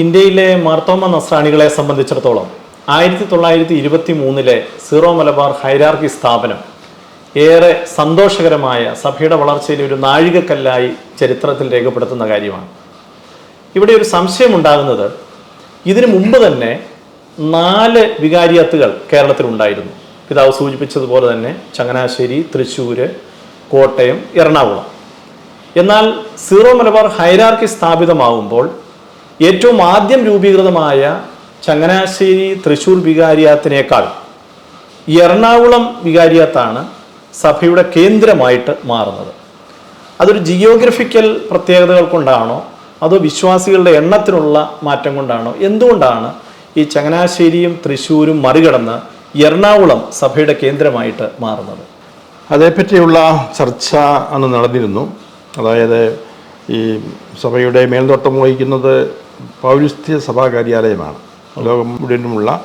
ഇന്ത്യയിലെ മാർത്തോമ നസ്രാണികളെ സംബന്ധിച്ചിടത്തോളം ആയിരത്തി തൊള്ളായിരത്തി ഇരുപത്തി മൂന്നിലെ സീറോ മലബാർ ഹൈരാർക്കി സ്ഥാപനം ഏറെ സന്തോഷകരമായ സഭയുടെ വളർച്ചയിലെ ഒരു നാഴികക്കല്ലായി ചരിത്രത്തിൽ രേഖപ്പെടുത്തുന്ന കാര്യമാണ്. ഇവിടെ ഒരു സംശയമുണ്ടാകുന്നത് ഇതിനു മുമ്പ് തന്നെ നാല് വികാരിയത്തുകൾ കേരളത്തിലുണ്ടായിരുന്നു. പിതാവ് സൂചിപ്പിച്ചതുപോലെ തന്നെ ചങ്ങനാശ്ശേരി തൃശ്ശൂർ കോട്ടയം എറണാകുളം. എന്നാൽ സീറോ മലബാർ ഹൈരാർക്കി സ്ഥാപിതമാവുമ്പോൾ ഏറ്റവും ആദ്യം രൂപീകൃതമായ ചങ്ങനാശ്ശേരി തൃശൂർ വികാരിയാത്തിനേക്കാൾ എറണാകുളം വികാരിയാത്താണ് സഭയുടെ കേന്ദ്രമായിട്ട് മാറുന്നത്. അതൊരു ജിയോഗ്രഫിക്കൽ പ്രത്യേകതകൾ കൊണ്ടാണോ അതോ വിശ്വാസികളുടെ എണ്ണത്തിനുള്ള മാറ്റം കൊണ്ടാണോ എന്തുകൊണ്ടാണ് ഈ ചങ്ങനാശ്ശേരിയും തൃശ്ശൂരും മറികടന്ന് എറണാകുളം സഭയുടെ കേന്ദ്രമായിട്ട് മാറുന്നത്? അതേപ്പറ്റിയുള്ള ചർച്ച അന്ന് നടന്നിരുന്നു. അതായത് ഈ സഭയുടെ മേൽനോട്ടം വഹിക്കുന്നത് പൗരസ്ത്യ സഭാ കാര്യാലയമാണ് ലോകം മുഴുവനുമുള്ള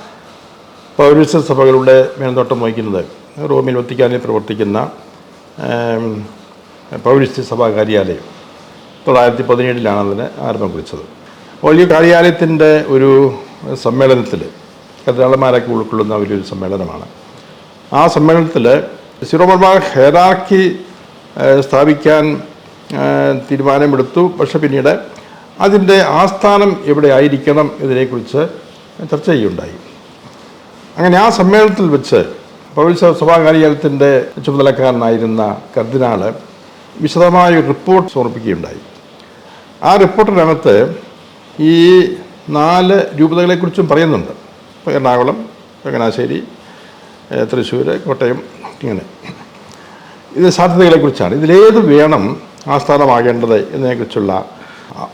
പൗരസ്ത്യ സഭകളുടെ മേൽനോട്ടം വഹിക്കുന്നത് റോമിൽ വത്തിക്കാനിൽ പ്രവർത്തിക്കുന്ന പൗരസ്ത്യ സഭാ കാര്യാലയം തൊള്ളായിരത്തി പതിനേഴിലാണ് അതിന് ആരംഭം കുറിച്ചത്. വലിയ കാര്യാലയത്തിന്റെ ഒരു സമ്മേളനത്തിൽ കഥാളന്മാരൊക്കെ ഉൾക്കൊള്ളുന്ന വലിയൊരു സമ്മേളനമാണ്. ആ സമ്മേളനത്തിൽ സിറോമർമാർ ഹെറാർക്കി സ്ഥാപിക്കാൻ തീരുമാനമെടുത്തു. പക്ഷെ പിന്നീട് അതിന്റെ ആസ്ഥാനം എവിടെ ആയിരിക്കണം ഇതിനെക്കുറിച്ച് ചർച്ച ചെയ്യുണ്ടായി അങ്ങനെ ആ സമ്മേളനത്തിൽ വെച്ച് പൗരസ സഭാ കാര്യാലയത്തിന്റെ ചുമതലക്കാരനായിരുന്ന കർദിനാൾ വിശദമായ റിപ്പോർട്ട് സമർപ്പിക്കുകയുണ്ടായി. ആ റിപ്പോർട്ടിനകത്ത് ഈ നാല് രൂപതകളെക്കുറിച്ചും പറയുന്നുണ്ട്. എറണാകുളം ചങ്ങനാശ്ശേരി തൃശ്ശൂർ കോട്ടയം ഇങ്ങനെ. ഇത് സാധ്യതകളെക്കുറിച്ചാണ്. ഇതിലേത് വേണം ആസ്ഥാനമാകേണ്ടത് എന്നതിനെക്കുറിച്ചുള്ള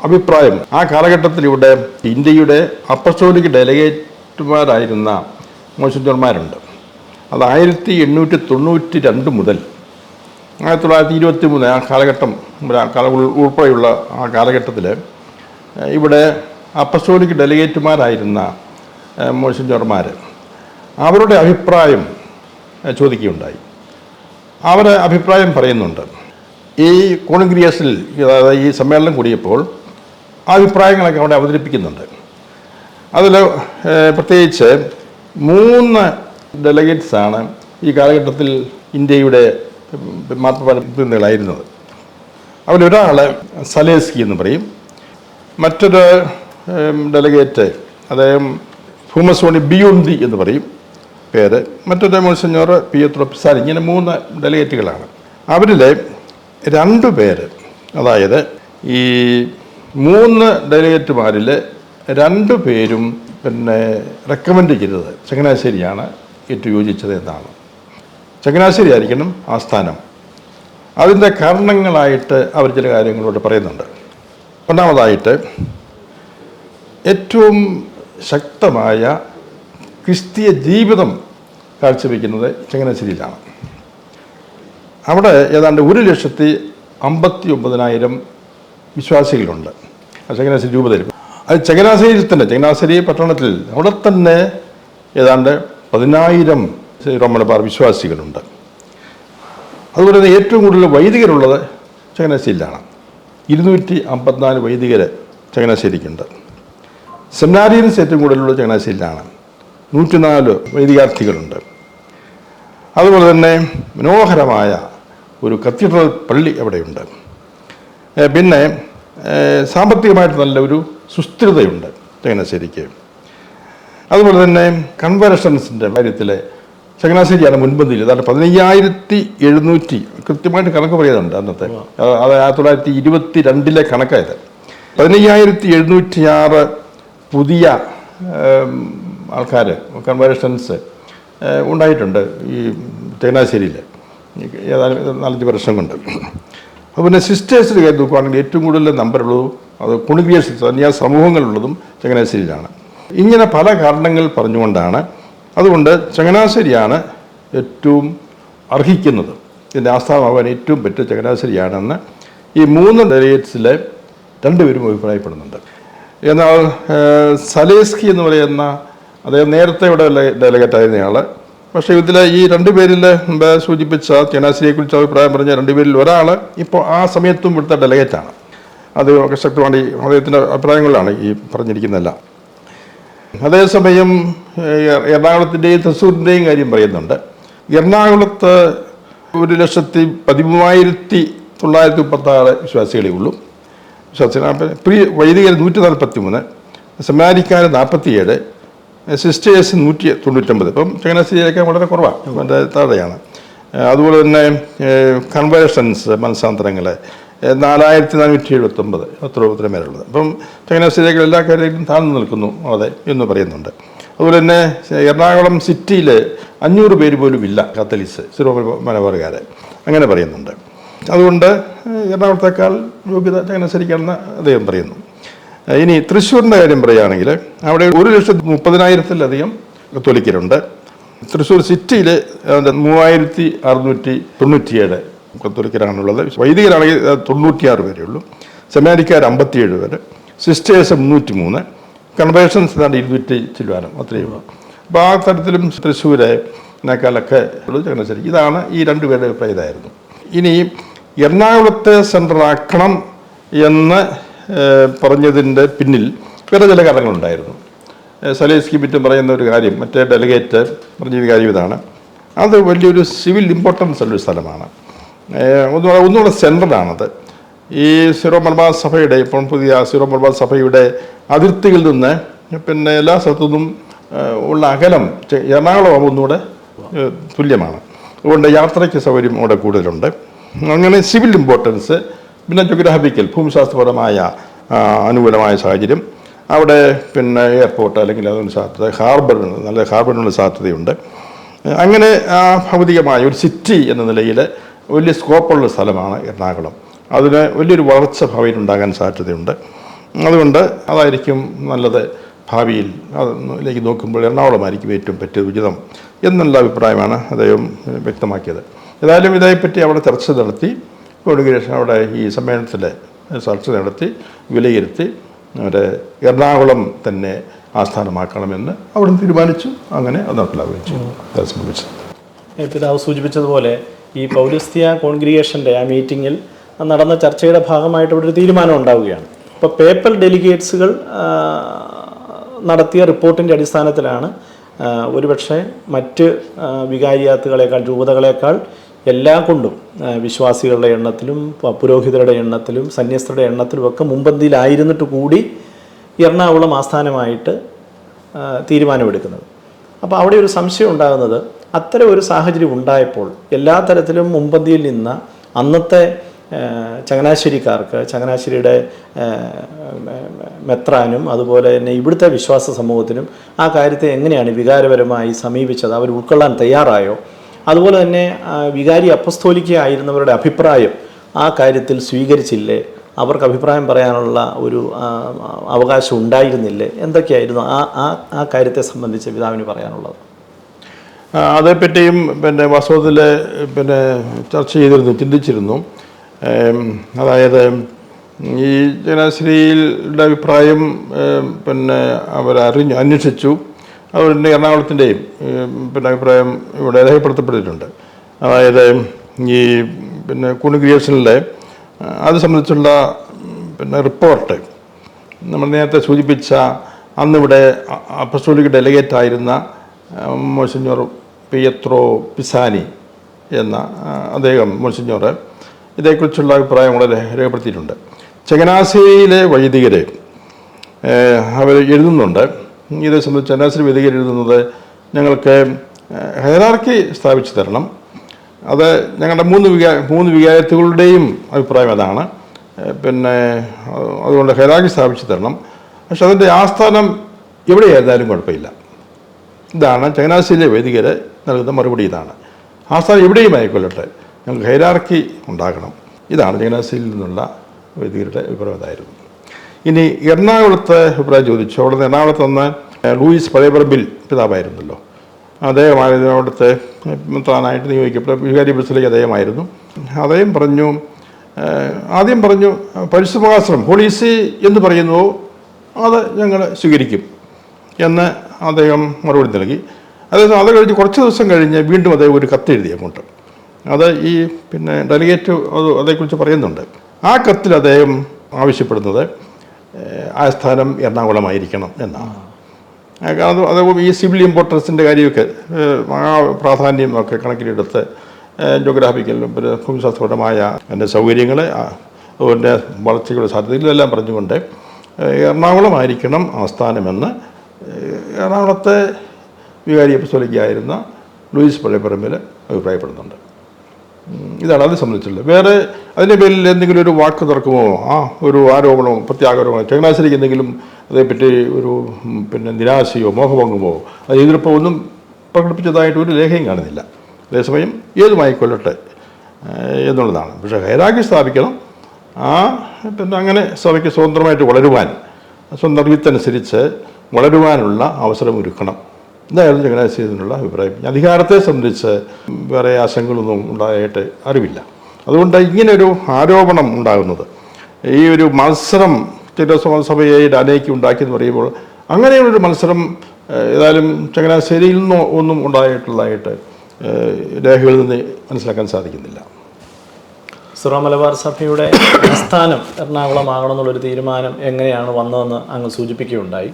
അഭിപ്രായം. ആ കാലഘട്ടത്തിൽ ഇവിടെ ഇന്ത്യയുടെ അപ്പസ്റ്റോലിക് ഡെലിഗേറ്റുമാരായിരുന്ന മോശന്മാരുണ്ട് അത് ആയിരത്തി എണ്ണൂറ്റി തൊണ്ണൂറ്റി രണ്ട് മുതൽ ആയിരത്തി തൊള്ളായിരത്തി ഇരുപത്തി മൂന്ന് ആ കാലഘട്ടം ഉൾപ്പെടെയുള്ള ആ കാലഘട്ടത്തിൽ ഇവിടെ അപ്പസ്റ്റോലിക് ഡെലിഗേറ്റുമാരായിരുന്ന മോശന്മാർ അവരുടെ അഭിപ്രായം ചോദിക്കുകയുണ്ടായി. അവരെ അഭിപ്രായം പറയുന്നുണ്ട്. ഈ കോൺഗ്രിയസിൽ അതായത് ഈ സമ്മേളനം കൂടിയപ്പോൾ അഭിപ്രായങ്ങളൊക്കെ അവിടെ അവതരിപ്പിക്കുന്നുണ്ട്. അതിൽ പ്രത്യേകിച്ച് മൂന്ന് ഡെലഗേറ്റ്സാണ് ഈ കാലഘട്ടത്തിൽ ഇന്ത്യയുടെ മാർപ്പമായിരുന്നത് അവരൊരാൾ സലേസ്കി എന്ന് പറയും. മറ്റൊരു ഡെലഗേറ്റ് അദ്ദേഹം ഫൂമസോണി ബിയോണ്ടി എന്ന് പറയും പേര്. മറ്റൊരു മോൺസിഞ്ഞോർ എത്ര പിസാരി ഇങ്ങനെ മൂന്ന് ഡെലിഗേറ്റുകളാണ് അവരിൽ രണ്ട് പേര് അതായത് ഈ മൂന്ന് ഡെലിഗേറ്റുമാരിൽ രണ്ടു പേരും പിന്നെ റെക്കമെൻഡ് ചെയ്തത് ചങ്ങനാശ്ശേരിയാണ് ഏറ്റവും യോജിച്ചത് എന്നാണ്. ചങ്ങനാശ്ശേരി ആയിരിക്കണം ആസ്ഥാനം അതിന്റെ കാരണങ്ങളായിട്ട് അവർ ചില കാര്യങ്ങളോട് പറയുന്നുണ്ട്. ഒന്നാമതായിട്ട് ഏറ്റവും ശക്തമായ ക്രിസ്തീയ ജീവിതം കാഴ്ചവെക്കുന്നത് ചങ്ങനാശ്ശേരിയിലാണ്. അവിടെ ഏതാണ്ട് ഒരു ലക്ഷത്തി അമ്പത്തി ഒമ്പതിനായിരം വിശ്വാസികളുണ്ട് ചങ്ങനാശ്ശേരി രൂപതയിൽ. അത് ചങ്ങനാശ്ശേരിയിൽ തന്നെ ചങ്ങനാശ്ശേരി പട്ടണത്തിൽ അവിടെ തന്നെ ഏതാണ്ട് പതിനായിരം റോമണപ്പാർ വിശ്വാസികളുണ്ട്. അതുപോലെ തന്നെ ഏറ്റവും കൂടുതൽ വൈദികരുള്ളത് ചങ്ങനാശ്ശേരിയിലാണ്. ഇരുന്നൂറ്റി അമ്പത്തിനാല് വൈദികർ ചങ്ങനാശ്ശേരിക്കുണ്ട്. സെമിനാരിയൻസ് ഏറ്റവും കൂടുതലുള്ള ചങ്ങനാശ്ശേരിയിലാണ്. നൂറ്റിനാല് വൈദികാർത്ഥികളുണ്ട്. അതുപോലെ തന്നെ മനോഹരമായ ഒരു കത്തീഡ്രൽ പള്ളി അവിടെയുണ്ട്. പിന്നെ സാമ്പത്തികമായിട്ട് നല്ല ഒരു സുസ്ഥിരതയുണ്ട് ചങ്ങനാശ്ശേരിക്ക്. അതുപോലെ തന്നെ കൺവെർഷൻസിന്റെ കാര്യത്തിൽ ചങ്ങനാശ്ശേരിയാണ് മുൻപന്തിയിൽ. അതായത് പതിനയ്യായിരത്തി എഴുന്നൂറ്റി കൃത്യമായിട്ട് കണക്ക് പറയുന്നുണ്ട് അന്നത്തെ. അത് അത് ആയിരത്തി തൊള്ളായിരത്തി ഇരുപത്തി രണ്ടിലെ കണക്കായത്. പതിനയ്യായിരത്തി എഴുന്നൂറ്റി ആറ് പുതിയ ആൾക്കാർ കൺവെർഷൻസ് ഉണ്ടായിട്ടുണ്ട് ഈ ചങ്ങനാശ്ശേരിയിൽ ഏതാനും നാലഞ്ച് വർഷം കൊണ്ട്. അപ്പോൾ പിന്നെ സിസ്റ്റേഴ്സിന്റെ കാര്യം നോക്കുകയാണെങ്കിൽ ഏറ്റവും കൂടുതൽ നമ്പറുള്ളതും അത് കുണുകിയ സന്യാസ സമൂഹങ്ങളുള്ളതും ചങ്ങനാശ്ശേരിയിലാണ്. ഇങ്ങനെ പല കാരണങ്ങൾ പറഞ്ഞുകൊണ്ടാണ് അതുകൊണ്ട് ചങ്ങനാശ്ശേരിയാണ് ഏറ്റവും അർഹിക്കുന്നത്. ഇതിന്റെ ആസ്ഥാനമാവാൻ ഏറ്റവും പറ്റിയ ചങ്ങനാശ്ശേരിയാണെന്ന് ഈ മൂന്ന് ഡെലിഗേറ്റ്സിലെ രണ്ടുപേരും അഭിപ്രായപ്പെടുന്നുണ്ട്. എന്നാൽ സലേസ്കി എന്ന് പറയുന്ന അദ്ദേഹം നേരത്തെ ഇവിടെ ഡെലിഗേറ്റ് ആയിരുന്നയാൾ പക്ഷേ ഇതിൽ ഈ രണ്ടുപേരിൽ മുമ്പേ സൂചിപ്പിച്ച ചങ്ങനാശ്ശേരിയെക്കുറിച്ച് അഭിപ്രായം പറഞ്ഞ രണ്ടുപേരിൽ ഒരാൾ ഇപ്പോൾ ആ സമയത്തും ഇവിടുത്തെ ഡെലിഗേറ്റാണ് അത് ഈ അദ്ദേഹത്തിന്റെ അഭിപ്രായങ്ങളിലാണ് ഈ പറഞ്ഞിരിക്കുന്നതെല്ലാം. അതേസമയം എറണാകുളത്തിന്റെയും തൃശ്ശൂരിന്റെയും കാര്യം പറയുന്നുണ്ട്. എറണാകുളത്ത് ഒരു ലക്ഷത്തി പതിമൂവായിരത്തി തൊള്ളായിരത്തി മുപ്പത്തി ആറ് വിശ്വാസികളേ ഉള്ളൂ. വിശ്വാസികൾ പ്രീ വൈദികർ നൂറ്റി നാൽപ്പത്തി മൂന്ന് സമാരിക്കാർ നാൽപ്പത്തിയേഴ് സിസ്റ്റേഴ്സ് നൂറ്റി തൊണ്ണൂറ്റൊമ്പത് ഇപ്പം ചങ്ങനാശ്ശേരിയൊക്കെ വളരെ കുറവാണ് താഴെയാണ്. അതുപോലെ തന്നെ കൺവേർഷൻസ് മനസ്സാന്തരങ്ങൾ നാലായിരത്തി നാനൂറ്റി എഴുപത്തൊമ്പത് അത്ര ഉത്തരം പേരുള്ളത് അപ്പം ചങ്ങനാശ്ശേരിയൊക്കെ എല്ലാ കാര്യത്തിലും താഴ്ന്നു നിൽക്കുന്നു അതെ എന്ന് പറയുന്നുണ്ട്. അതുപോലെ തന്നെ എറണാകുളം സിറ്റിയിൽ അഞ്ഞൂറ് പേര് പോലും ഇല്ല കത്തലീസ് സിറോ മലബാറുകാർ അങ്ങനെ പറയുന്നുണ്ട്. അതുകൊണ്ട് എറണാകുളത്തേക്കാൾ യോഗ്യത ചങ്ങനാശ്ശേരിക്കാണെന്ന് അദ്ദേഹം പറയുന്നു. ഇനി തൃശ്ശൂരിന്റെ കാര്യം പറയുകയാണെങ്കിൽ അവിടെ ഒരു ലക്ഷത്തി മുപ്പതിനായിരത്തിലധികം കത്തോലിക്കരുണ്ട്. തൃശ്ശൂർ സിറ്റിയിൽ മൂവായിരത്തി അറുന്നൂറ്റി തൊണ്ണൂറ്റിയേഴ് കത്തോലിക്കരാണുള്ളത്. വൈദികരാണെങ്കിൽ തൊണ്ണൂറ്റിയാറ് പേരേ ഉള്ളൂ. സെമാരിക്കാർ അമ്പത്തിയേഴ് പേര്. സിസ്റ്റേഴ്സ് മുന്നൂറ്റി മൂന്ന് കൺവേഷൻസ് ഏതാണ്ട് ഇരുന്നൂറ്റി ചില്ലുവാനും. അത്രയേ ഉള്ളൂ. അപ്പോൾ ആ തരത്തിലും തൃശ്ശൂരിനേക്കാളൊക്കെ ഉള്ളത് ചങ്ങനാശ്ശേരി ഇതാണ് ഈ രണ്ടുപേരുടെ അഭിപ്രായം ഇതായിരുന്നു. ഇനി എറണാകുളത്തെ സെന്ററാക്കണം എന്ന് പറഞ്ഞതിന്റെ പിന്നിൽ വേറെ ചില കാരണങ്ങളുണ്ടായിരുന്നു. സലേസ്കി പറ്റും പറയുന്ന ഒരു കാര്യം മറ്റേ ഡെലിഗേറ്റ് പറഞ്ഞൊരു കാര്യം ഇതാണ്. അത് വലിയൊരു സിവിൽ ഇമ്പോർട്ടൻസ് ഉള്ളൊരു സ്ഥലമാണ്. ഒന്നുകൂടെ ഒന്നുകൂടെ സെൻട്രലാണത് ഈ സിറോ മലബാർ സഭയുടെ ഇപ്പം പുതിയ സിറോ മലബാർ സഭയുടെ അതിർത്തിയിൽ നിന്ന് പിന്നെ എല്ലാ സ്ഥലത്തു നിന്നും ഉള്ള അകലം എറണാകുളം എറണാകുളം ഒന്നുകൂടെ തുല്യമാണ്. അതുകൊണ്ട് യാത്രയ്ക്ക് സൗകര്യം അവിടെ കൂടുതലുണ്ട്. അങ്ങനെ സിവിൽ ഇമ്പോർട്ടൻസ് പിന്നെ ജോഗ്രാഫിക്കൽ ഭൂമിശാസ്ത്രപരമായ അനുകൂലമായ സാഹചര്യം. അവിടെ പിന്നെ എയർപോർട്ട് അല്ലെങ്കിൽ അതിനുള്ള സാധ്യത ഹാർബർ നല്ല ഹാർബറിനുള്ള സാധ്യതയുണ്ട്. അങ്ങനെ ആ ഭൗതികമായ ഒരു സിറ്റി എന്ന നിലയിൽ വലിയ സ്കോപ്പുള്ള സ്ഥലമാണ് എറണാകുളം. അതിന് വലിയൊരു വളർച്ച ഭാവിയിൽ ഉണ്ടാകാൻ സാധ്യതയുണ്ട്. അതുകൊണ്ട് അതായിരിക്കും നല്ലത് ഭാവിയിൽ അതിലേക്ക് നോക്കുമ്പോൾ എറണാകുളമായിരിക്കും ഏറ്റവും പറ്റിയത് ഉചിതം എന്നുള്ള അഭിപ്രായമാണ് അദ്ദേഹം വ്യക്തമാക്കിയത്. ഏതായാലും ഇതേപ്പറ്റി അവിടെ ചർച്ച നടത്തി. കോൺഗ്രേഷൻ അവിടെ ഈ സമ്മേളനത്തിൽ ചർച്ച നടത്തി വിലയിരുത്തി അവരെ എറണാകുളം തന്നെ ആസ്ഥാനമാക്കണമെന്ന് അവിടെ തീരുമാനിച്ചു. അങ്ങനെ അത് നടപ്പിലാവുകയും ചെയ്തു. സംഭവിച്ചത്. പിതാവ് സൂചിപ്പിച്ചതുപോലെ ഈ പൗലിസ്തീയ കോൺഗ്രിഗേഷന്റെ ആ മീറ്റിങ്ങിൽ നടന്ന ചർച്ചയുടെ ഭാഗമായിട്ട് ഇവിടെ ഒരു തീരുമാനം ഉണ്ടാവുകയാണ്. ഇപ്പോൾ പേപ്പർ ഡെലിഗേറ്റ്സുകൾ നടത്തിയ റിപ്പോർട്ടിന്റെ അടിസ്ഥാനത്തിലാണ് ഒരുപക്ഷെ മറ്റ് വികാരിയാത്തുകളേക്കാൾ രൂപതകളേക്കാൾ എല്ലാം കൊണ്ടും വിശ്വാസികളുടെ എണ്ണത്തിലും പുരോഹിതരുടെ എണ്ണത്തിലും സന്യസ്തരുടെ എണ്ണത്തിലും ഒക്കെ മുമ്പന്തിയിലായിരുന്നിട്ട് കൂടി എറണാകുളം ആസ്ഥാനമായിട്ട് തീരുമാനമെടുക്കുന്നത്. അപ്പോൾ അവിടെ ഒരു സംശയം ഉണ്ടാകുന്നത് അത്തരം ഒരു സാഹചര്യം ഉണ്ടായപ്പോൾ എല്ലാ തരത്തിലും മുമ്പന്തിയിൽ നിന്ന അന്നത്തെ ചങ്ങനാശ്ശേരിക്കാർക്ക് ചങ്ങനാശ്ശേരിയുടെ മെത്രാനും അതുപോലെ തന്നെ ഇവിടുത്തെ വിശ്വാസ സമൂഹത്തിനും ആ കാര്യത്തെ എങ്ങനെയാണ് വികാരപരമായി സമീപിച്ചത് അവർ ഉൾക്കൊള്ളാൻ തയ്യാറായോ? അതുപോലെ തന്നെ വികാരി അപ്പസ്തോലിക്കായിരുന്നവരുടെ അഭിപ്രായം ആ കാര്യത്തിൽ സ്വീകരിച്ചില്ലേ? അവർക്ക് അഭിപ്രായം പറയാനുള്ള ഒരു അവകാശം ഉണ്ടായിരുന്നില്ലേ? എന്തൊക്കെയായിരുന്നു ആ ആ ആ കാര്യത്തെ സംബന്ധിച്ച് പിതാവിന് പറയാനുള്ളത്? അതേപ്പറ്റിയും പിന്നെ വാസ്തവത്തിൽ പിന്നെ ചർച്ച ചെയ്തിരുന്നു ചിന്തിച്ചിരുന്നു. അതായത് ഈ ജനശ്രീയുടെ അഭിപ്രായം പിന്നെ അവരറിഞ്ഞു അന്വേഷിച്ചു. തന്നെ എറണാകുളത്തിന്റെയും പിന്നെ അഭിപ്രായം ഇവിടെ രേഖപ്പെടുത്തപ്പെട്ടിട്ടുണ്ട്. അതായത് ഈ പിന്നെ കുണിക്രിയേഷനിലെ അത് സംബന്ധിച്ചുള്ള പിന്നെ റിപ്പോർട്ട്. നമ്മൾ നേരത്തെ സൂചിപ്പിച്ച അന്നിവിടെ അപ്പസ്റ്റോളിക് ഡെലിഗേറ്റ് ആയിരുന്ന മോസിഞ്ഞോർ പിയത്രോ പിസാനി എന്ന അദ്ദേഹം മോസിഞ്ഞോർ ഇതേക്കുറിച്ചുള്ള അഭിപ്രായം വളരെ രേഖപ്പെടുത്തിയിട്ടുണ്ട്. ചങ്ങനാശ്ശേരിയിലെ വൈദികർ അവർ എഴുതുന്നുണ്ട് ഇതേ സംബന്ധിച്ച് ചങ്ങനാശ്ശേരി വൈദികർ എഴുതുന്നത് ഞങ്ങൾക്ക് ഹൈറാർക്കി സ്ഥാപിച്ചു തരണം. അത് ഞങ്ങളുടെ മൂന്ന് വികാ മൂന്ന് വികാരത്തുകളുടെയും അഭിപ്രായം അതാണ്. പിന്നെ അതുകൊണ്ട് ഹൈറാർക്കി സ്ഥാപിച്ചു തരണം. പക്ഷെ അതിന്റെ ആസ്ഥാനം എവിടെയായിരുന്നാലും കുഴപ്പമില്ല. ഇതാണ് ചങ്ങനാശ്ശേരിയിലെ വേദികർ നൽകുന്ന മറുപടി ഇതാണ്. ആസ്ഥാനം എവിടെയും ആയിക്കൊള്ളട്ടെ. ഞങ്ങൾക്ക് ഹൈറാർക്കി ഉണ്ടാകണം. ഇതാണ് ചങ്ങനാശ്ശേരിയിൽ നിന്നുള്ള വേദികരുടെ അഭിപ്രായം ഇതായിരുന്നു ഇനി എറണാകുളത്തെ അഭിപ്രായം ചോദിച്ചു. അവിടെ നിന്ന് എറണാകുളത്ത് വന്ന ലൂയിസ് പഴയപറമ്പിൽ പിതാവായിരുന്നല്ലോ. അദ്ദേഹമായിരുന്നു അവിടുത്തെ താനായിട്ട് നിയോഗിക്കപ്പെട്ട വികാരി ബസ്സിലേക്ക് അദ്ദേഹമായിരുന്നു. അദ്ദേഹം പറഞ്ഞു ആദ്യം പറഞ്ഞു പരിശുഭാശ്രം പോലീസ് എന്ന് പറയുന്നുവോ അത് ഞങ്ങൾ സ്വീകരിക്കും എന്ന് അദ്ദേഹം മറുപടി നൽകി. അതായത് അത് കഴിഞ്ഞ് കുറച്ച് ദിവസം കഴിഞ്ഞ് വീണ്ടും അദ്ദേഹം ഒരു കത്ത് എഴുതി അങ്ങോട്ട്. അത് ഈ പിന്നെ ഡെലിഗേറ്റ് അത് അതേക്കുറിച്ച് പറയുന്നുണ്ട്. ആ കത്തിൽ അദ്ദേഹം ആവശ്യപ്പെടുന്നത് ആസ്ഥാനം എറണാകുളമായിരിക്കണം എന്നാണ്. കാരണം അത് ഈ സിവിൽ ഇമ്പോർട്ടൻസിന്റെ കാര്യമൊക്കെ ആ പ്രാധാന്യം ഒക്കെ കണക്കിലെടുത്ത് ജോഗ്രാഫിക്കൽ പിന്നെ ഭൂമിശാസ്ത്രപരമായ അതിന്റെ സൗകര്യങ്ങൾ അതിന്റെ വളർച്ചയുടെ സാധ്യത ഇതെല്ലാം പറഞ്ഞുകൊണ്ട് എറണാകുളമായിരിക്കണം ആസ്ഥാനമെന്ന് എറണാകുളത്തെ വികാരി എപ്പിസോലിക്കായിരുന്ന ലൂയിസ് പള്ളിപ്പറമ്പിൽ അഭിപ്രായപ്പെടുന്നുണ്ട്. ഇതാണ് അത് സംബന്ധിച്ചുള്ളത്. വേറെ അതിന്റെ പേരിൽ എന്തെങ്കിലും ഒരു വാക്ക് തർക്കമോ ആ ഒരു ആരോപണമോ പ്രത്യാരോപണമോ ചങ്ങനാശ്ശേരിക്ക് എന്തെങ്കിലും അതേപ്പറ്റി ഒരു പിന്നെ നിരാശയോ മോഹഭംഗമോ അത് എതിർപ്പോ ഒന്നും പ്രകടിപ്പിച്ചതായിട്ട് ഒരു രേഖയും കാണുന്നില്ല. അതേസമയം ഏതുമായിക്കൊള്ളട്ടെ എന്നുള്ളതാണ്. പക്ഷേ ഹൈറാക്കി സ്ഥാപിക്കണം. ആ പിന്നെ അങ്ങനെ സഭയ്ക്ക് സ്വതന്ത്രമായിട്ട് വളരുവാൻ സ്വന്തം അറിവിത്തനുസരിച്ച് വളരുവാനുള്ള അവസരം ഒരുക്കണം. ഇതായിരുന്നു ചങ്ങനാശ്ശേരിനുള്ള അഭിപ്രായം. അധികാരത്തെ സംബന്ധിച്ച് വേറെ ആശങ്കകളൊന്നും ഉണ്ടായിട്ട് അറിവില്ല. അതുകൊണ്ട് ഇങ്ങനൊരു ആരോപണം ഉണ്ടാകുന്നത്. ഈ ഒരു മത്സരം തിരുസഭയെ ഡാനയ്ക്ക് ഉണ്ടാക്കിയെന്ന് പറയുമ്പോൾ അങ്ങനെയുള്ളൊരു മത്സരം ഏതായാലും ചങ്ങനാശ്ശേരിയിൽ നിന്നോ ഒന്നും ഉണ്ടായിട്ടുള്ളതായിട്ട് രേഖകളിൽ നിന്ന് മനസ്സിലാക്കാൻ സാധിക്കുന്നില്ല. സിറോ മലബാർ സഭയുടെ ആസ്ഥാനം എറണാകുളമാകണമെന്നുള്ളൊരു തീരുമാനം എങ്ങനെയാണ് വന്നതെന്ന് അങ്ങ് സൂചിപ്പിക്കുകയുണ്ടായി.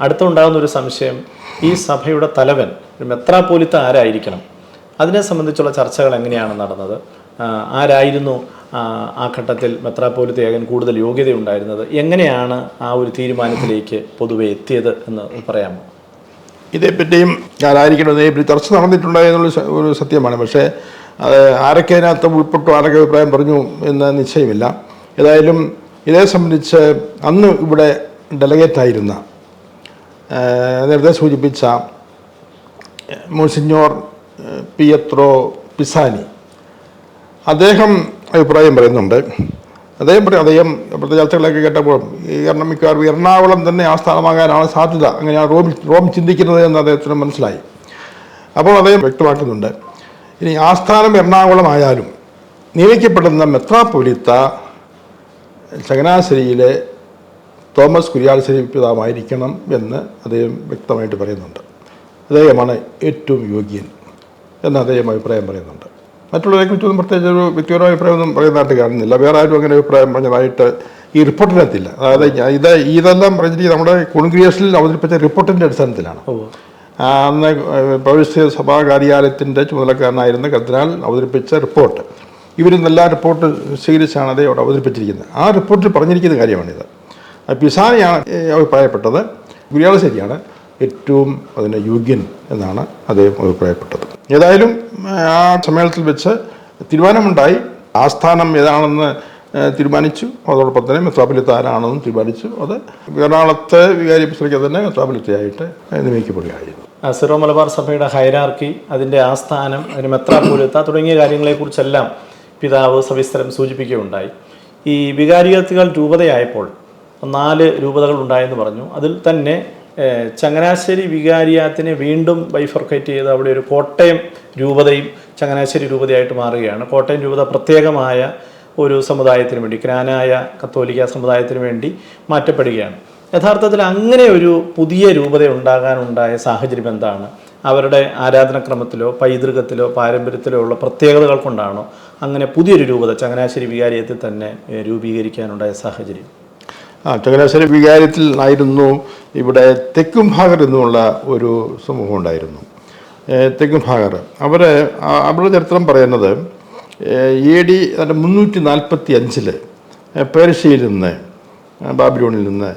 അടുത്തുണ്ടാകുന്ന ഒരു സംശയം ഈ സഭയുടെ തലവൻ ഒരു മെത്രാപ്പോലിത്ത ആരായിരിക്കണം? അതിനെ സംബന്ധിച്ചുള്ള ചർച്ചകൾ എങ്ങനെയാണ് നടന്നത്? ആരായിരുന്നു ആ, ഘട്ടത്തിൽ മെത്രാപ്പോലിത്തയാകാൻ കൂടുതൽ യോഗ്യതയുണ്ടായിരുന്നത്? എങ്ങനെയാണ് ആ ഒരു തീരുമാനത്തിലേക്ക് പൊതുവെ എത്തിയത് എന്ന് പറയാമോ? ഇതേപ്പറ്റിയും ആരായിരിക്കണം ഇതേപ്പറ്റി ചർച്ച നടന്നിട്ടുണ്ടായെന്നുള്ള സ- ഒരു സത്യമാണ്. പക്ഷേ അത് ആരൊക്കെ അതിനകത്ത് ഉൾപ്പെട്ടു ആരൊക്കെ അഭിപ്രായം പറഞ്ഞു എന്ന് നിശ്ചയമില്ല. ഏതായാലും ഇതേ സംബന്ധിച്ച് അന്ന് ഇവിടെ ഡെലഗേറ്റായിരുന്ന ഏഹ്, നേരത്തെ സൂചിപ്പിച്ച മോസിഞ്ഞോർ പിയത്രോ പിസാനി അദ്ദേഹം അഭിപ്രായം പറയുന്നുണ്ട്. അദ്ദേഹം പറയും അദ്ദേഹം ചർച്ചകളൊക്കെ കേട്ടപ്പോൾ കാരണം മിക്കവാറും എറണാകുളം തന്നെ ആസ്ഥാനമാകാനാണ് സാധ്യത. അങ്ങനെയാണ് റോം റോം ചിന്തിക്കുന്നത് എന്ന് അദ്ദേഹത്തിന് മനസ്സിലായി. അപ്പോൾ അദ്ദേഹം വ്യക്തമാക്കുന്നുണ്ട്. ഇനി ആസ്ഥാനം എറണാകുളമായാലും നിയമിക്കപ്പെടുന്ന മെത്രാപ്പൊലിത്ത ചങ്ങനാശ്ശേരിയിലെ തോമസ് കുര്യാശ്ശേരി പിതാവായിരിക്കണം എന്ന് അദ്ദേഹം വ്യക്തമായിട്ട് പറയുന്നുണ്ട്. അദ്ദേഹമാണ് ഏറ്റവും യോഗ്യൻ എന്ന് അദ്ദേഹം അഭിപ്രായം പറയുന്നുണ്ട്. മറ്റുള്ളവരെ കുറിച്ചൊന്നും പ്രത്യേകിച്ച് ഒരു വ്യക്തിപരമായ അഭിപ്രായമൊന്നും പറയുന്നതായിട്ട് കാണുന്നില്ല വേറെ ആരും അങ്ങനെ അഭിപ്രായം പറഞ്ഞതായിട്ട് ഈ റിപ്പോർട്ടിനകത്തില്ല. അതായത് ഞാൻ ഇത് ഇതെല്ലാം പറഞ്ഞിട്ട് നമ്മുടെ കോൺഗ്രസിൽ അവതരിപ്പിച്ച റിപ്പോർട്ടിന്റെ അടിസ്ഥാനത്തിലാണ്. അന്ന് പ്രവിശ്യ സഭാ കാര്യാലയത്തിന്റെ ചുമതലക്കാരനായിരുന്ന കർദിനാൾ അവതരിപ്പിച്ച റിപ്പോർട്ട്. ഇവരിന്നെല്ലാ റിപ്പോർട്ട് സ്വീകരിച്ചാണ് അതേ അവിടെ അവതരിപ്പിച്ചിരിക്കുന്നത്. ആ റിപ്പോർട്ടിൽ പറഞ്ഞിരിക്കുന്ന കാര്യമാണിത്. പിസാനെയാണ് അഭിപ്രായപ്പെട്ടത്. അഭിപ്രായപ്പെട്ടത് ശരിയാണ്. ഏറ്റവും അതിന് യോഗ്യൻ എന്നാണ് അദ്ദേഹം അഭിപ്രായപ്പെട്ടത്. ഏതായാലും ആ സമ്മേളനത്തിൽ വെച്ച് തീരുമാനമുണ്ടായി. ആസ്ഥാനം ഏതാണെന്ന് തീരുമാനിച്ചു. അതോടൊപ്പം തന്നെ മെത്രാപ്പൊലിത്ത ആരാണെന്നും തീരുമാനിച്ചു. അത് എറണാകുളത്തെ വികാരി പുസ്തകത്തിൽ തന്നെ മെത്രാപ്പൊലിത്തയായിട്ട് നിയമിക്കപ്പെടുകയായിരുന്നു. സിറോ മലബാർ സഭയുടെ ഹൈരാർക്കി അതിന്റെ ആസ്ഥാനം അതിന് മെത്രാപൂലത്ത തുടങ്ങിയ കാര്യങ്ങളെക്കുറിച്ചെല്ലാം പിതാവ് സവിസ്തരം സൂചിപ്പിക്കുകയുണ്ടായി. ഈ വികാരികത്തുകൾ രൂപതയായപ്പോൾ നാല് രൂപതകൾ ഉണ്ടായെന്ന് പറഞ്ഞു. അതിൽ തന്നെ ചങ്ങനാശ്ശേരി വികാരിയാത്തിനെ വീണ്ടും ബൈഫർക്കേറ്റ് ചെയ്ത് അവിടെ ഒരു കോട്ടയം രൂപതയും ചങ്ങനാശ്ശേരി രൂപതയായിട്ട് മാറുകയാണ്. കോട്ടയം രൂപത പ്രത്യേകമായ ഒരു സമുദായത്തിന് വേണ്ടി ക്രാനായ കത്തോലിക്ക സമുദായത്തിന് വേണ്ടി മാറ്റപ്പെടുകയാണ്. യഥാർത്ഥത്തിൽ അങ്ങനെ ഒരു പുതിയ രൂപത ഉണ്ടാകാനുണ്ടായ സാഹചര്യം എന്താണ്? അവരുടെ ആരാധനക്രമത്തിലോ പൈതൃകത്തിലോ പാരമ്പര്യത്തിലോ ഉള്ള പ്രത്യേകതകൾ കൊണ്ടാണോ അങ്ങനെ പുതിയൊരു രൂപത ചങ്ങനാശ്ശേരി വികാരിയത്തിൽ തന്നെ രൂപീകരിക്കാനുണ്ടായ സാഹചര്യം? ആ ചങ്ങനാശ്ശേരി വികാരത്തിൽ ആയിരുന്നു ഇവിടെ തെക്കും ഭാഗർ എന്നുള്ള ഒരു സമൂഹം ഉണ്ടായിരുന്നു. തെക്കും ഭാഗർ അവർ അവരുടെ ചരിത്രം പറയുന്നത് എ ഡി മുന്നൂറ്റി നാൽപ്പത്തി അഞ്ചിൽ പേർഷ്യയിൽ നിന്ന് ബാബിലോണിൽ നിന്ന്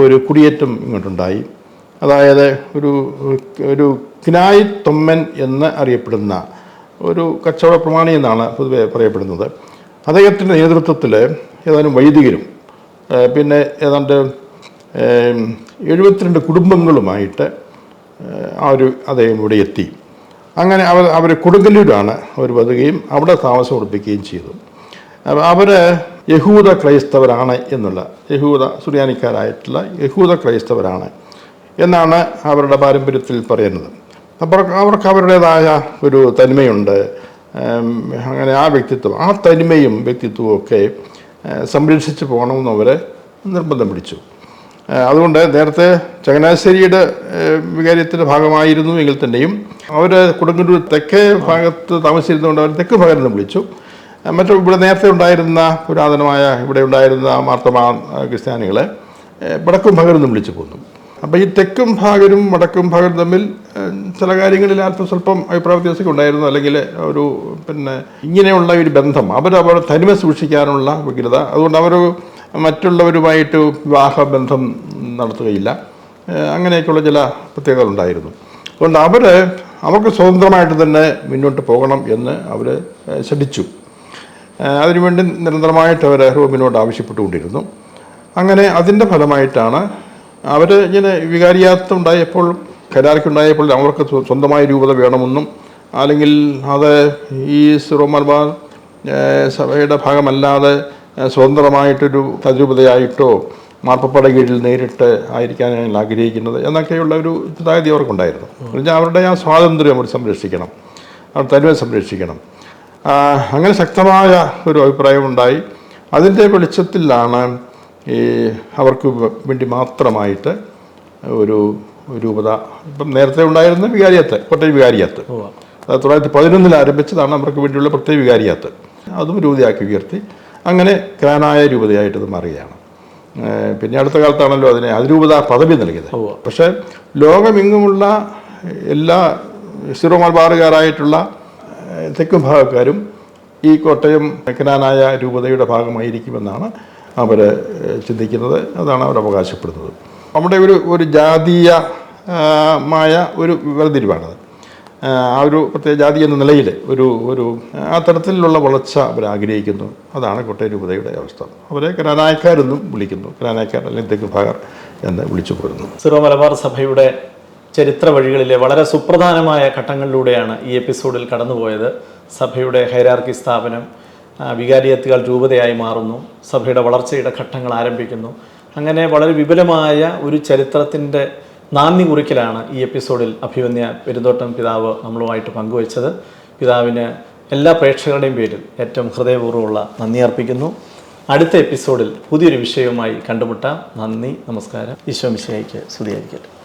ഒരു കുടിയേറ്റം ഇങ്ങോട്ടുണ്ടായി. അതായത് ഒരു ഒരു കിനായി തൊമ്മൻ എന്ന് അറിയപ്പെടുന്ന ഒരു കച്ചവട പ്രമാണി എന്നാണ് പൊതുവെ പറയപ്പെടുന്നത്. അദ്ദേഹത്തിന്റെ നേതൃത്വത്തിൽ ഏതാനും വൈദികരും പിന്നെ ഏതാണ്ട് എഴുപത്തിരണ്ട് കുടുംബങ്ങളുമായിട്ട് ആ ഒരു അദ്ദേഹം ഇവിടെ എത്തി. അങ്ങനെ അവർ അവർ കൊടുങ്ങല്ലൂരാണ് അവർ വരികയും അവിടെ താമസം ഉറപ്പിക്കുകയും ചെയ്തു. അവർ യഹൂദ ക്രൈസ്തവരാണ് എന്നുള്ള യഹൂദ സുറിയാനിക്കാരായിട്ടുള്ള യഹൂദ ക്രൈസ്തവരാണ് എന്നാണ് അവരുടെ പാരമ്പര്യത്തിൽ പറയുന്നത്. അപ്പോൾ അവർക്ക് അവരുടേതായ ഒരു തനിമയുണ്ട്. അങ്ങനെ ആ വ്യക്തിത്വം ആ തനിമയും വ്യക്തിത്വവും ഒക്കെ സംരക്ഷിച്ച് പോകണമെന്ന് അവരെ നിർബന്ധം പിടിച്ചു. അതുകൊണ്ട് നേരത്തെ ചങ്ങനാശ്ശേരിയുടെ വികാര്യത്തിന്റെ ഭാഗമായിരുന്നു എങ്കിൽ തന്നെയും അവർ കൊടുങ്ങല്ലൂർ തെക്കേ ഭാഗത്ത് താമസിച്ചിരുന്നതുകൊണ്ട് അവർ തെക്ക് ഭാഗത്ത് നിന്ന് വിളിച്ചു മറ്റു ഇവിടെ നേരത്തെ ഉണ്ടായിരുന്ന പുരാതനമായ ഇവിടെ ഉണ്ടായിരുന്ന മാർത്തമാ ക്രിസ്ത്യാനികളെ വടക്കും ഭാഗത്ത് നിന്ന് വിളിച്ചു പോന്നു. അപ്പോൾ ഈ തെക്കും ഭാഗരും വടക്കും ഭാഗരും തമ്മിൽ ചില കാര്യങ്ങളിൽ അല്പം സ്വല്പം അഭിപ്രായ വ്യത്യാസമൊക്കെ ഉണ്ടായിരുന്നു അല്ലെങ്കിൽ ഒരു പിന്നെ ഇങ്ങനെയുള്ള ഒരു ബന്ധം അവർ തനിമ സൂക്ഷിക്കാനുള്ള വ്യഗ്രത. അതുകൊണ്ട് അവർ മറ്റുള്ളവരുമായിട്ട് വിവാഹബന്ധം നടത്തുകയില്ല. അങ്ങനെയൊക്കെയുള്ള ചില പ്രത്യേകതകൾ ഉണ്ടായിരുന്നു. അതുകൊണ്ട് അവർ അവർക്ക് സ്വതന്ത്രമായിട്ട് തന്നെ മുന്നോട്ട് പോകണം എന്ന് അവർ ഏഹ് അതിനുവേണ്ടി നിരന്തരമായിട്ട് അവർ റൂമിനോട് ആവശ്യപ്പെട്ടുകൊണ്ടിരുന്നു. അങ്ങനെ അതിന്റെ ഫലമായിട്ടാണ് അവർ ഇങ്ങനെ വികാരിയാത്വം ഉണ്ടായപ്പോൾ കരാർക്കുണ്ടായപ്പോൾ അവർക്ക് സ്വന്തമായ രൂപത വേണമെന്നും അല്ലെങ്കിൽ അത് ഈ സിറോ മലബാർ സഭയുടെ ഭാഗമല്ലാതെ സ്വതന്ത്രമായിട്ടൊരു തദ്രൂപതയായിട്ടോ മാർപ്പപ്പട കീഴിൽ നേരിട്ട് ആയിരിക്കാൻ ഞങ്ങൾ ആഗ്രഹിക്കുന്നത് എന്നൊക്കെയുള്ള ഒരു ചിന്താഗതി അവർക്കുണ്ടായിരുന്നു. എന്നുവെച്ചാൽ അവരുടെ ആ സ്വാതന്ത്ര്യം അവർ സംരക്ഷിക്കണം. അവർ തനിമ സംരക്ഷിക്കണം. അങ്ങനെ ശക്തമായ ഒരു അഭിപ്രായമുണ്ടായി. അതിന്റെ വെളിച്ചത്തിലാണ് ഈ അവർക്ക് വേണ്ടി മാത്രമായിട്ട് ഒരു രൂപത ഇപ്പം നേരത്തെ ഉണ്ടായിരുന്ന വികാരിയത്ത് കോട്ടയം വികാരിയത്ത്. അത് തൊള്ളായിരത്തി പതിനൊന്നിൽ ആരംഭിച്ചതാണ് അവർക്ക് വേണ്ടിയുള്ള പ്രത്യേക വികാരിയത്ത്. അതും രൂപതയാക്കി ഉയർത്തി. അങ്ങനെ ക്രാനായ രൂപതയായിട്ട് ഇത് മാറുകയാണ്. പിന്നെ അടുത്ത കാലത്താണല്ലോ അതിനെ അതിരൂപത പദവി നൽകിയത്. പക്ഷേ ലോകമെങ്ങുമുള്ള എല്ലാ സിറോ മലബാറുകാരായിട്ടുള്ള തെക്കും ഭാഗക്കാരും ഈ കോട്ടയം ക്രാനായ രൂപതയുടെ ഭാഗമായിരിക്കുമെന്നാണ് അവർ ചിന്തിക്കുന്നത്. അതാണ് അവർ അവകാശപ്പെടുന്നത്. നമ്മുടെ ഒരു ഒരു ജാതീയ മായ ഒരു വേർതിരിവാണത്. ആ, ഒരു പ്രത്യേക ജാതി എന്ന നിലയിൽ ഒരു ഒരു ആ തരത്തിലുള്ള വളർച്ച അവർ ആഗ്രഹിക്കുന്നു. അതാണ് കോട്ടയം രൂപതയുടെ അവസ്ഥ. അവരെ കരാനായക്കാരെന്നും വിളിക്കുന്നു. കരാനായക്കാർ അല്ലെങ്കിൽ തെക്ക് ഭാഗർ എന്ന് വിളിച്ചു പോരുന്നു. സിറോ മലബാർ സഭയുടെ ചരിത്ര വഴികളിലെ വളരെ സുപ്രധാനമായ ഘട്ടങ്ങളിലൂടെയാണ് ഈ എപ്പിസോഡിൽ കടന്നുപോയത്. സഭയുടെ ഹൈരാർക്കി സ്ഥാപനം വികാരിയത്തുകൾ രൂപതയായി മാറുന്നു. സഭയുടെ വളർച്ചയുടെ ഘട്ടങ്ങൾ ആരംഭിക്കുന്നു. അങ്ങനെ വളരെ വിപുലമായ ഒരു ചരിത്രത്തിന്റെ നാന്ദി കുറിക്കലാണ് ഈ എപ്പിസോഡിൽ അഭിവന്യ പെരുന്തോട്ടം പിതാവ് നമ്മളുമായിട്ട് പങ്കുവച്ചത്. പിതാവിന് എല്ലാ പ്രേക്ഷകരുടെയും പേരിൽ ഏറ്റവും ഹൃദയപൂർവമുള്ള നന്ദി അർപ്പിക്കുന്നു. അടുത്ത എപ്പിസോഡിൽ പുതിയൊരു വിഷയവുമായി കണ്ടുമുട്ടാം. നന്ദി നമസ്കാരം. ഈശോ മിശിഹായ്ക്ക് സ്തുതിയായിരിക്കട്ടെ.